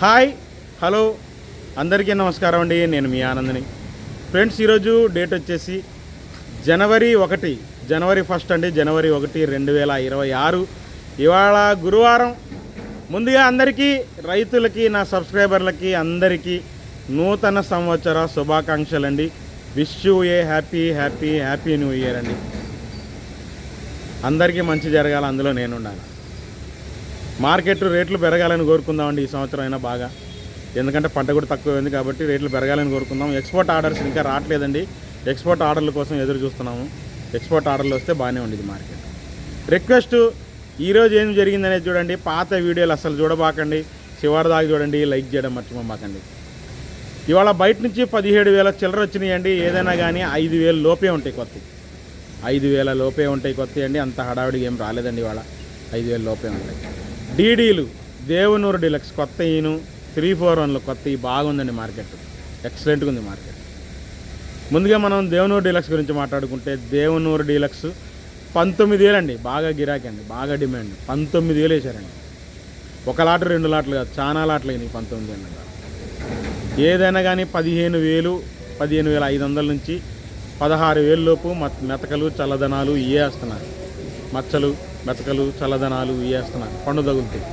Hi hello. అందరికీ నమస్కారం అండి నేను మీ ఆనందని. ఫ్రెండ్స్ ఈరోజు డేట్ వచ్చేసి జనవరి ఒకటి జనవరి ఫస్ట్ అండి జనవరి ఒకటి రెండు వేల ఇరవై ఆరు. ఇవాళ గురువారం. ముందుగా అందరికీ రైతులకి నా సబ్స్క్రైబర్లకి అందరికీ నూతన సంవత్సర శుభాకాంక్షలు అండి wish you a happy happy happy new year అండి. అందరికీ మంచి జరగాలి అందులో నేను మార్కెట్ రేట్లు పెరగాలని కోరుకుందామండి ఈ సంవత్సరం అయినా బాగా. ఎందుకంటే పంట కూడా తక్కువ ఉంది కాబట్టి రేట్లు పెరగాలని కోరుకుందాం. ఎక్స్పోర్ట్ ఆర్డర్స్ ఇంకా రావట్లేదండి. ఎక్స్పోర్ట్ ఆర్డర్ల కోసం ఎదురు చూస్తున్నాము. ఎక్స్పోర్ట్ ఆర్డర్లు వస్తే బాగానే ఉండేది మార్కెట్. రిక్వెస్ట్ ఈరోజు ఏం జరిగిందనేది చూడండి. పాత వీడియోలు అసలు చూడబాకండి. చివరి దాకా చూడండి. లైక్ చేయడం మర్చిపోమాకండి. ఇవాళ బయట నుంచి పదిహేడు వేల చిల్లర వచ్చినాయండి. ఏదైనా కానీ ఐదు వేలు లోపే ఉంటాయి కొత్త ఐదు వేల లోపే ఉంటాయి కొత్త అండి. అంత హడావిడిగా ఏం రాలేదండి ఇవాళ. ఐదు వేల లోపే ఉంటాయి. డీడీలు దేవనూరు డీలక్స్ కొత్త ఈను త్రీ ఫోర్ వన్లు కొత్త ఈ బాగుందండి మార్కెట్. ఎక్సలెంట్గా ఉంది మార్కెట్. ముందుగా మనం దేవనూరు డీలక్స్ గురించి మాట్లాడుకుంటే దేవనూరు డీలక్స్ పంతొమ్మిది వేలండి బాగా గిరాకీ అండి బాగా డిమాండ్. పంతొమ్మిది వేలు వేశారండి. ఒక లాట్ రెండు లాట్లు కాదు చాలా లాట్లు అయినాయి పంతొమ్మిది వేలు ఏదైనా కానీ పదిహేను వేలు పదిహేను వేల ఐదు వందల నుంచి పదహారు వేలు లోపు మత్ మెతకలు చల్లదనాలు ఇవేస్తున్నారు మచ్చలు మెతకలు చల్లదనాలు వేస్తున్నారు పండు తగులుతాయి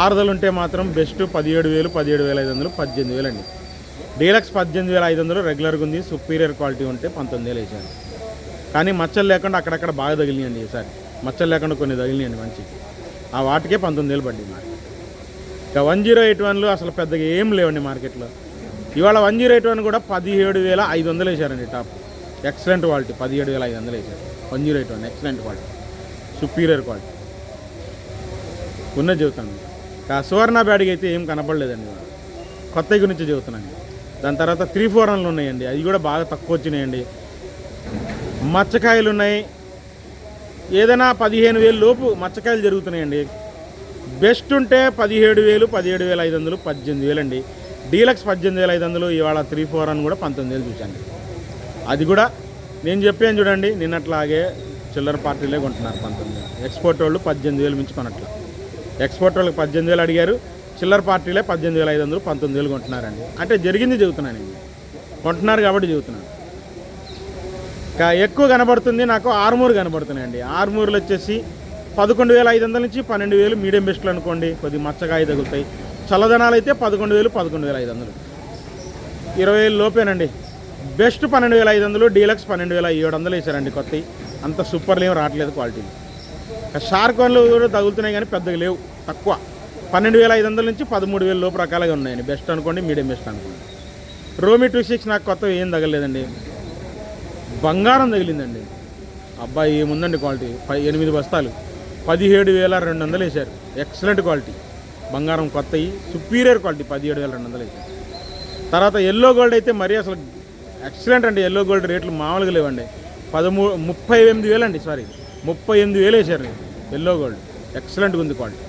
ఆరుదలు ఉంటే మాత్రం బెస్ట్ పదిహేడు వేలు పదిహేడు వేల ఐదు వందలు పద్దెనిమిది వేలు అండి డీలక్స్ పద్దెనిమిది వేల ఐదు వందలు రెగ్యులర్గా ఉంది సుపీరియర్ క్వాలిటీ ఉంటే పంతొమ్మిది వేలు వేసాను కానీ మచ్చలు లేకుండా అక్కడక్కడ బాగా తగిలినాయండి ఈసారి. మచ్చలు లేకుండా కొన్ని తగిలినాయండి మంచి. ఆ వాటికే పంతొమ్మిది వేలు పడింది మార్కెట్ ఇక వన్ జీరో ఎయిట్ వన్లు అసలు పెద్దగా ఏం లేవండి మార్కెట్లో. ఇవాళ వన్ జీరో ఎయిట్ వన్ కూడా పదిహేడు వేల ఐదు వందలు వేశారండి టాప్. ఎక్సలెంట్ క్వాలిటీ పదిహేడు వేల ఐదు వందలు వేశారు one zero eight one excellent quality superior quality. ఉన్నది చెబుతాను. ఆ సువర్ణ బ్యాడ్కి అయితే ఏం కనపడలేదండి. కొత్త గురించి చెబుతున్నాను. దాని తర్వాత త్రీ ఫోర్ రన్లు ఉన్నాయండి. అవి కూడా బాగా తక్కువ వచ్చినాయండి. మచ్చకాయలు ఉన్నాయి. ఏదైనా పదిహేను వేలు లోపు మచ్చకాయలు జరుగుతున్నాయండి. బెస్ట్ ఉంటే పదిహేడు వేలు పదిహేడు వేల ఐదు వందలు పద్దెనిమిది వేలు అండి డీలక్స్ పద్దెనిమిది వేల ఐదు వందలు ఇవాళ త్రీ ఫోర్ అని కూడా పంతొమ్మిది వేలు చూశాను. అది కూడా నేను చెప్పాను చూడండి. నిన్నట్లాగే చిల్లర పార్టీలే కొంటున్నారు పంతొమ్మిది వేలు. ఎక్స్పోర్ట్ వాళ్ళు పద్దెనిమిది వేలు మించి కొనట్ల ఎక్స్పోర్ట్ వాళ్ళకి పద్దెనిమిది వేలు అడిగారు చిల్లర పార్టీలే పద్దెనిమిది వేల ఐదు వందలు పంతొమ్మిది వేలు కొంటున్నారండి. అంటే జరిగింది చెబుతున్నాను నేను. కొంటున్నారు కాబట్టి చెబుతున్నాను. ఎక్కువ కనబడుతుంది నాకు ఆర్మూర్ కనబడుతున్నాయండి. ఆర్మూర్లు వచ్చేసి పదకొండు వేల ఐదు వందల నుంచి పన్నెండు వేలు మీడియం బెస్ట్లు అనుకోండి కొద్ది మచ్చకాయ తగులుతాయి. చల్లదనాలు అయితే పదకొండు వేలు పదకొండు వేల ఐదు వందలు. ఇరవై వేలు లోపేనండి. బెస్ట్ పన్నెండు వేల ఐదు వందలు డీలక్స్ పన్నెండు వేల ఏడు వందలు వేసారండి కొత్తవి అంత సూపర్లు ఏమి రావట్లేదు క్వాలిటీ. షార్క్ వన్లు కూడా తగులుతున్నాయి కానీ పెద్దగా లేవు తక్కువ. పన్నెండు వేల ఐదు వందల నుంచి పదమూడు వేల లోపు రకాలుగా ఉన్నాయండి. బెస్ట్ అనుకోండి మీడియం బెస్ట్ అనుకోండి. రోమి టూ సిక్స్ నాకు కొత్త ఏం తగలేదండి బంగారం తగిలిందండి. అబ్బాయి ఏముందండి క్వాలిటీ? పై ఎనిమిది బస్తాలు. పదిహేడు వేల రెండు వందలు వేశారు. Excellent quality. బంగారం కొత్తవి సుపీరియర్ క్వాలిటీ పదిహేడు వేల రెండు వందలు వేశారు. తర్వాత ఎల్లో గోల్డ్ అయితే మరీ అసలు ఎక్సలెంట్ అండి. ఎల్లో గోల్డ్ రేట్లు మామూలుగా లేవండి. పదమూ ముప్పై ఎనిమిది వేలు అండి సారీ ముప్పై ఎనిమిది వేలు వేశారు. Yellow gold. ఎక్సలెంట్గా ఉంది క్వాలిటీ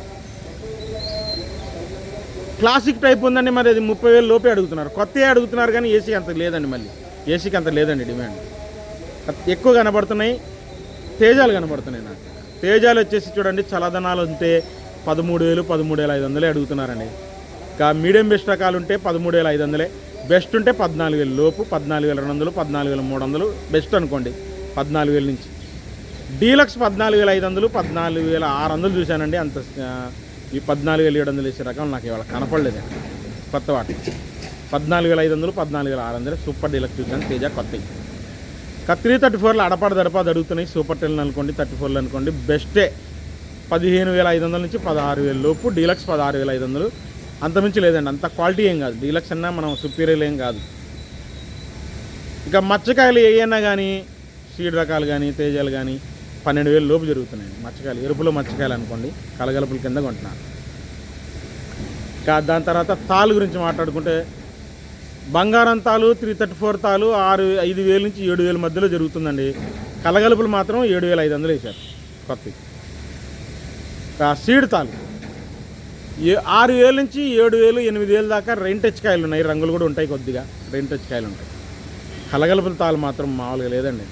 క్లాసిక్ టైప్ ఉందండి మరి అది ముప్పై వేలు లోపే అడుగుతున్నారు. కొత్తవి అడుగుతున్నారు కానీ ఏసీకి అంత లేదండి మళ్ళీ. ఏసీకి అంత లేదండి డిమాండ్. ఎక్కువ కనబడుతున్నాయి. తేజాలు కనబడుతున్నాయి నాకు. తేజాలు వచ్చేసి చూడండి చలదనాలు ఉంటే పదమూడు వేలు పదమూడు వేల ఐదు వందలే అడుగుతున్నారండి. ఇంకా మీడియం బెస్ట్ రకాలు ఉంటే పదమూడు వేల ఐదు వందలే. బెస్ట్ ఉంటే పద్నాలుగు వేలు లోపు పద్నాలుగు వేల రెండు వందలు పద్నాలుగు వేల మూడు వందలు బెస్ట్ అనుకోండి. పద్నాలుగు వేల నుంచి. డీలక్స్ పద్నాలుగు వేల ఐదు వందలు పద్నాలుగు వేల ఆరు వందలు చూశానండి. అంత ఈ పద్నాలుగు వేల ఏడు వందలు వేసే రకం నాకు ఇవాళ కనపడలేదండి కొత్త వాటి. పద్నాలుగు వేల ఐదు వందలు పద్నాలుగు వేల ఆరు వందలు సూపర్ డీలక్స్ చూశాను. తేజ కొత్తవి త్రీ థర్టీ ఫోర్లు అడపాడ దడపాడు అడుగుతున్నాయి. సూపర్ టెన్ అనుకోండి థర్టీ ఫోర్లు అనుకోండి బెస్టే. పదిహేను వేల ఐదు వందల నుంచి పదహారు వేల లోపు డీలక్స్ పదహారు వేల ఐదు వందలు. అంతమించి లేదండి. అంత క్వాలిటీ ఏం కాదు. డీలక్స్ అన్నా మనం సుపీరియర్ ఏం కాదు. ఇక మచ్చకాయలు ఏయన్నా కానీ సీడ్ రకాలు కానీ తేజాలు కానీ పన్నెండు వేలు లోపు జరుగుతున్నాయండి మచ్చకాయలు ఎరుపులో మచ్చకాయలు అనుకోండి కలగలుపుల కింద కొంటున్నాను ఇంకా దాని తర్వాత తాలు గురించి మాట్లాడుకుంటే బంగారం తాలు త్రీ థర్టీ ఫోర్ తాలు ఆరు ఐదు వేల నుంచి ఏడు వేల మధ్యలో జరుగుతుందండి. కలగలుపులు మాత్రం ఏడు వేల ఐదు వందలు వేశారు కొత్తవి. సీడ్ తాలు ఏ ఆరు వేల నుంచి ఏడు వేలు ఎనిమిది వేలు దాకా రెంటెచ్ కాయలు ఉన్నాయి. రంగులు కూడా ఉంటాయి కొద్దిగా రెంటెచ్ కాయలు ఉంటాయి. కలగలుపుల తాలు మాత్రం మామూలుగా లేదండి.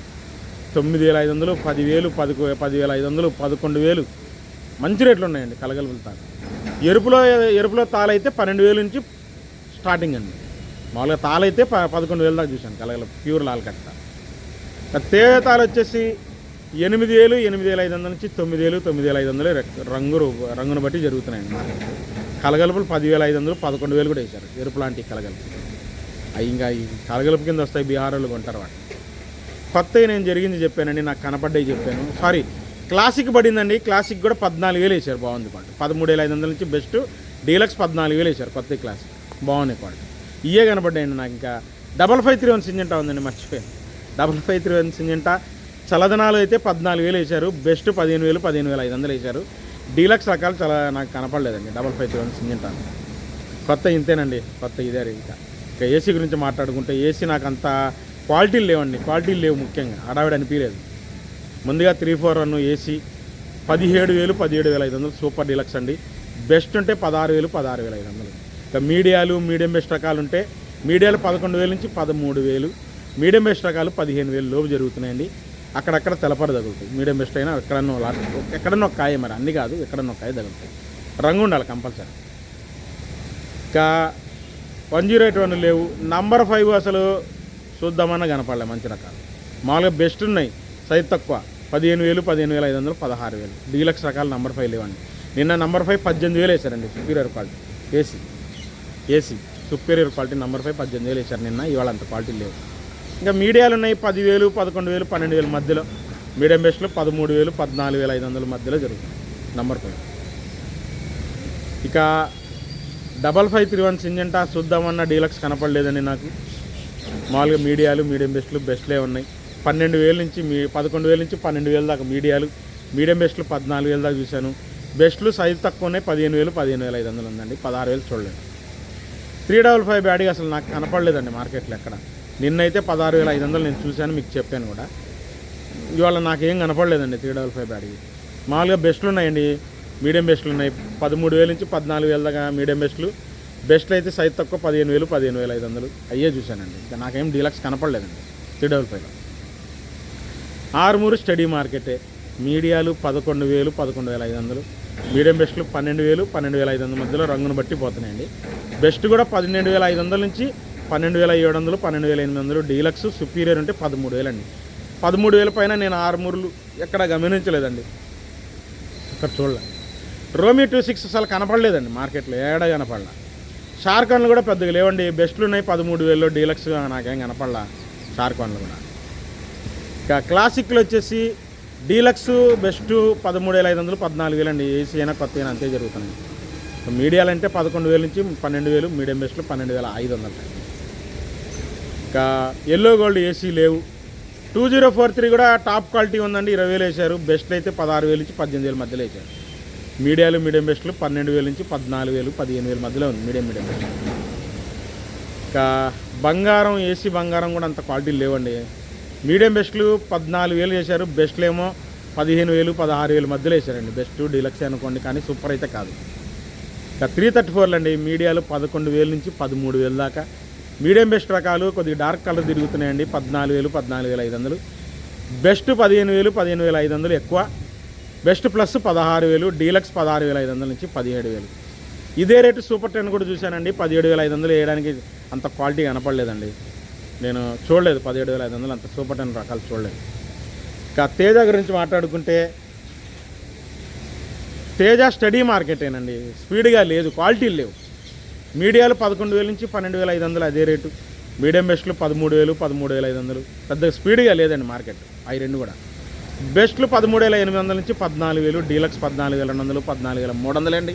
తొమ్మిది వేల ఐదు వందలు పదివేలు పది పదివేల ఐదు వందలు పదకొండు వేలు. మంచి రేట్లు ఉన్నాయండి కలగలుపుల తాలు ఎరుపులో ఎరుపులో తాళైతే పన్నెండు వేలు నుంచి స్టార్టింగ్ అండి. మామూలుగా తాళైతే ప పదకొండు వేలు దాకా చూశాను కలగల ప్యూర్ లాల్ కట్ట. ఇక తాళ వచ్చేసి ఎనిమిది వేలు ఎనిమిది వేల ఐదు వందల నుంచి తొమ్మిది వేలు తొమ్మిది వేల ఐదు వందలు రంగు రంగును బట్టి జరుగుతున్నాయండి మార్కెట్. కలగలుపులు పదివేల ఐదు వందలు పదకొండు వేలు కూడా వేశారు. ఎరుపు లాంటి కలగలుపు. అవి ఇంకా ఈ కలగలుపు కింద వస్తాయి బీహార్ కొంటారు వాటిని. కొత్తవి నేను జరిగింది చెప్పానండి నాకు కనపడ్డాయి చెప్పాను. సారీ క్లాసిక్ పడిందండి. క్లాసిక్ కూడా పద్నాలుగు వేలు వేశారు బాగుంది క్వాలిటీ పదమూడు వేల ఐదు వందల నుంచి బెస్ట్ డీలక్స్ పద్నాలుగు వేలు వేశారు కొత్త క్లాసిక్ బాగున్నాయి క్వాలిటీ ఇవే కనపడ్డాయండి నాకు ఇంకా. Double five three one Syngenta ఉందండి మర్చిపోయాను. Double five three one Syngenta చలదనాలు అయితే పద్నాలుగు వేలు వేశారు బెస్ట్ పదిహేను వేలు పదిహేను వేల ఐదు వందలు వేశారు. డీలక్స్ రకాలు చాలా నాకు కనపడలేదండి double five three one Syngenta. కొత్త ఇంతేనండి కొత్త ఇదే ఇంకా. ఇంకా ఏసీ గురించి మాట్లాడుకుంటే ఏసీ నాకు అంత క్వాలిటీలు లేవండి క్వాలిటీలు లేవు ముఖ్యంగా హడావిడి అనిపించలేదు. ముందుగా త్రీ ఫోర్ రన్ ఏసీ పదిహేడు వేలు పదిహేడు వేల ఐదు వందలు సూపర్ డీలక్స్ అండి. బెస్ట్ ఉంటే పదహారు వేలు పదహారు వేల ఐదు వందలు. ఇక మీడియాలు మీడియం బెస్ట్ రకాలు ఉంటే మీడియాలు పదకొండు వేల నుంచి పదమూడు వేలు మీడియం బెస్ట్ రకాలు పదిహేను వేలు లోపు జరుగుతున్నాయండి. అక్కడక్కడ తెలపడ తగులుతాయి. మీడియం బెస్ట్ అయినా ఎక్కడన్నో లాట్ ఎక్కడన్నో కాయ మరి అన్ని కాదు ఎక్కడన్నో కాయ తగులుతాయి. రంగు ఉండాలి కంపల్సరీ. ఇంకా వన్ జీరో ఎయిట్ వన్ లేవు. నంబర్ ఫైవ్ అసలు చూద్దామన్నా కనపడలే మంచి రకాలు. మామూలుగా బెస్ట్ ఉన్నాయి. సైజ్ తక్కువ. పదిహేను వేలు పదిహేను వేల ఐదు వందలు పదహారు వేలు. డీలక్స్ రకాలు నంబర్ ఫైవ్ లేవండి. నిన్న నంబర్ ఫైవ్ పద్దెనిమిది వేలు వేశారండి. Superior quality AC AC superior quality number five పద్దెనిమిది వేలు వేశారు నిన్న. ఇవాళ అంత క్వాలిటీ లేవు. ఇంకా మీడియాలు ఉన్నాయి. పదివేలు పదకొండు వేలు పన్నెండు వేల మధ్యలో. మీడియం బెస్ట్లో పదమూడు వేలు పద్నాలుగు వేల ఐదు వందల మధ్యలో జరుగుతుంది. నంబర్ ఫైవ్ ఇక double five three one Syngenta చూద్దామన్న deluxe కనపడలేదండి నాకు. మామూలుగా మీడియాలు మీడియం బెస్ట్లు బెస్ట్లే ఉన్నాయి. పన్నెండు వేల నుంచి మీ పదకొండు వేల నుంచి పన్నెండు వేల దాకా మీడియాలు. మీడియం బెస్ట్లు పద్నాలుగు వేల దాకా చూశాను. బెస్ట్లు సైజు తక్కువ ఉన్నాయి పదిహేను వేలు పదిహేను వేల ఐదు వందలు ఉందండి. పదహారు వేలు చూడలేదు. త్రీ డబల్ ఫైవ్ బ్యాడీ అసలు నాకు కనపడలేదండి మార్కెట్లో ఎక్కడ. నిన్నైతే పదహారు వేల ఐదు వందలు నేను చూశాను మీకు చెప్పాను కూడా. ఇవాళ నాకేం కనపడలేదండి త్రీ డబల్ ఫైవ్ బ్యాడీ మామూలుగా బెస్ట్లు ఉన్నాయండి. మీడియం బెస్ట్లు ఉన్నాయి. పదమూడు వేల నుంచి పద్నాలుగు వేల దాకా మీడియం బెస్ట్లు. బెస్ట్లో అయితే సైజ్ తక్కువ పదిహేను వేలు పదిహేను వేల ఐదు వందలు. అయ్యే చూశానండి. ఇంకా నాకేం డీలక్స్ కనపడలేదండి. త్రీ డబుల్ ఫైవ్లో ఆరుమూరు స్టడీ మార్కెటే. మీడియాలు పదకొండు వేలు పదకొండు వేల ఐదు వందలు. మీడియం బెస్ట్లు పన్నెండు వేలు పన్నెండు వేల ఐదు వందల మధ్యలో రంగును బట్టి పోతున్నాయండి. బెస్ట్ కూడా పన్నెండు వేల ఐదు వందల నుంచి పన్నెండు వేల ఏడు వందలు పన్నెండు వేల ఎనిమిది వందలు. డీలక్స్ సుపీరియర్ ఉంటే పదమూడు వేలండి. పదమూడు వేల పైన నేను ఆరుమూరులు ఎక్కడ గమనించలేదండి. ఇక్కడ చూడలే. రోమీ టూ సిక్స్ అసలు కనపడలేదండి మార్కెట్లో. ఏడా కనపడలే. షార్కాన్లు కూడా పెద్దగా లేవండి. బెస్ట్లు ఉన్నాయి పదమూడు వేలు డీలక్స్ నాకేం కనపడలా షార్కాన్లు కూడా. ఇక క్లాసిక్లు వచ్చేసి డీలక్స్ బెస్ట్ పదమూడు వేల ఐదు వందలు పద్నాలుగు వేలు అండి. ఏసీ అయినా కొత్త అయినా అంతే జరుగుతున్నాయి. మీడియాలు అంటే పదకొండు వేల నుంచి పన్నెండు వేలు మీడియం బెస్ట్లు పన్నెండు వేల ఐదు వందలు. ఇంకా ఎల్లో గోల్డ్ ఏసీ లేవు. టూ జీరో ఫోర్ త్రీ కూడా టాప్ క్వాలిటీ ఉందండి. ఇరవై వేలు వేశారు. బెస్ట్ అయితే పదహారు వేలు నుంచి పద్దెనిమిది వేల మధ్యలో వేశారు. మీడియాలు మీడియం బెస్ట్లు పన్నెండు వేల నుంచి పద్నాలుగు వేలు పదిహేను వేల మధ్యలో ఉంది మీడియం మీడియం బెస్ట్. ఇంకా బంగారం ఏసీ బంగారం కూడా అంత క్వాలిటీ లేవండి. మీడియం బెస్ట్లు పద్నాలుగు వేలు వేశారు బెస్ట్లు ఏమో పదిహేను వేలు పదహారు వేలు మధ్యలో వేశారండి. బెస్ట్ డీలక్స్ అనుకోండి కానీ సూపర్ అయితే కాదు. ఇంకా త్రీ థర్టీ ఫోర్లు అండి మీడియాలు పదకొండు వేలు నుంచి పదమూడు వేలు దాకా. మీడియం బెస్ట్ రకాలు కొద్దిగా డార్క్ కలర్ తిరుగుతున్నాయండి పద్నాలుగు వేలు పద్నాలుగు వేల ఐదు వందలు. బెస్ట్ పదిహేను వేలు పదిహేను వేల ఐదు వందలు ఎక్కువ. బెస్ట్ ప్లస్ పదహారు వేలు డీలక్స్ పదహారు వేల ఐదు వందల నుంచి పదిహేడు వేలు. ఇదే రేటు సూపర్ టెన్ కూడా చూశానండి. పదిహేడు వేల ఐదు వందలు వేయడానికి అంత క్వాలిటీ కనపడలేదండి. నేను చూడలేదు పదిహేడు వేల ఐదు వందలు అంత సూపర్ టెన్ రకాలు చూడలేదు. ఇంకా తేజ గురించి మాట్లాడుకుంటే తేజ స్టడీ మార్కెటేనండి. స్పీడ్గా లేదు క్వాలిటీలు లేవు. మీడియాలు పదకొండు వేల నుంచి పన్నెండు వేల ఐదు వందలు అదే రేటు. మీడియం బెస్ట్లు పదమూడు వేలు పదమూడు వేల ఐదు వందలు. పెద్ద స్పీడ్గా లేదండి మార్కెట్. అవి రెండు కూడా. బెస్ట్లు పదమూడు వేల ఎనిమిది వందల నుంచి పద్నాలుగు వేలు డీలక్స్ పద్నాలుగు వేల రెండు వందలు పద్నాలుగు వేల మూడు వందలు అండి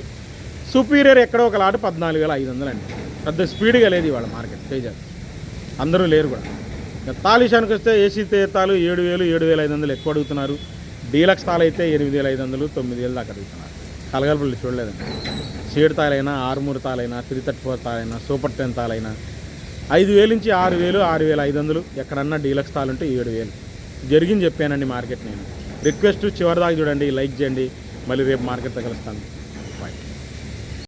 సుపీరియర్ ఎక్కడో ఒక లాట్ పద్నాలుగు వేల ఐదు వందలు అండి పెద్ద స్పీడ్గా లేదు ఇవాళ మార్కెట్ తేజ. అందరూ లేరు కూడా. ఇక తాలిషానికి వస్తే ఏసీ తీర్థాలు ఏడు వేలు ఏడు వేల ఐదు వందలు ఎక్కువ అడుగుతున్నారు. డీలక్స్ తాళ అయితే ఎనిమిది వేల ఐదు వందలు తొమ్మిది వేలు దాకా అడుగుతున్నారు. కలగలుపులు చూడలేదండి. సీడ్ తాలైనా ఆరుమూరు తాలైనా త్రీ థర్టీ ఫోర్ తాలైనా సూపర్ టెన్ తాలైనా ఐదు వేలు నుంచి ఆరు వేలు ఆరు వేల ఐదు వందలు ఎక్కడన్నా డీలక్స్ తాలు ఉంటే ఏడు వేలు. జరిగింది చెప్పానండి మార్కెట్ నేను. రిక్వెస్ట్ చివరిదాకా చూడండి లైక్ చేయండి. మళ్ళీ రేపు మార్కెట్ కలుస్తాను.